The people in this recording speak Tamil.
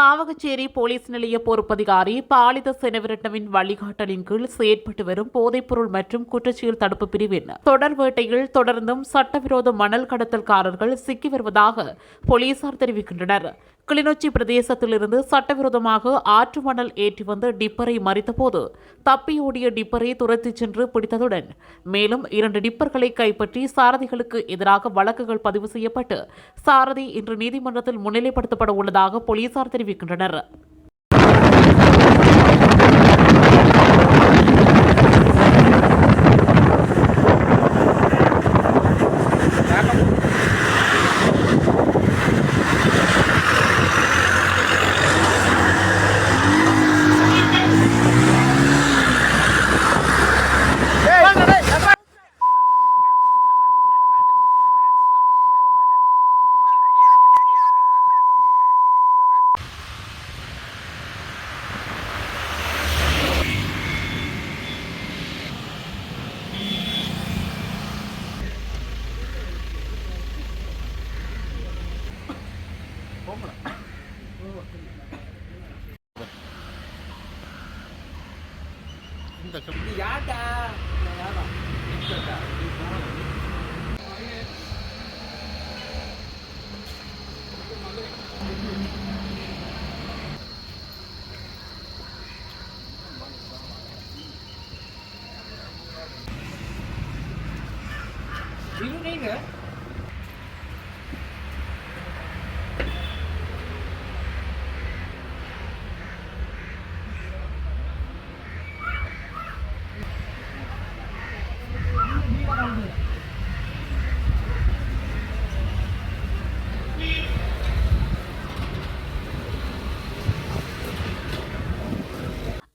சாவகச்சேரி போலீஸ் நிலைய பொறுப்பதிகாரி பாலித செனவிரட்டவின் வழிகாட்டலின் கீழ் செயற்பட்டு வரும் போதைப்பொருள் மற்றும் குற்றச்செயல் தடுப்பு பிரிவின் தொடர் வேட்டையில் தொடர்ந்தும் சட்டவிரோத மணல் கடத்தல்காரர்கள் சிக்கி வருவதாக போலீசார் தெரிவிக்கின்றனர். கிளிநொச்சி பிரதேசத்திலிருந்து சட்டவிரோதமாக ஆற்று மணல் ஏற்றி வந்த டிப்பரை மறித்தபோது தப்பியோடிய டிப்பரை துரத்திச் சென்று பிடித்ததுடன் மேலும் இரண்டு டிப்பர்களை கைப்பற்றி சாரதிகளுக்கு எதிராக வழக்குகள் பதிவு செய்யப்பட்டு சாரதி இன்று நீதிமன்றத்தில் முன்னிலைப்படுத்தப்பட உள்ளதாக போலீசார் వీర్కుంటున్నారు chúng ta không đi giá cha Do you Yürü neydi?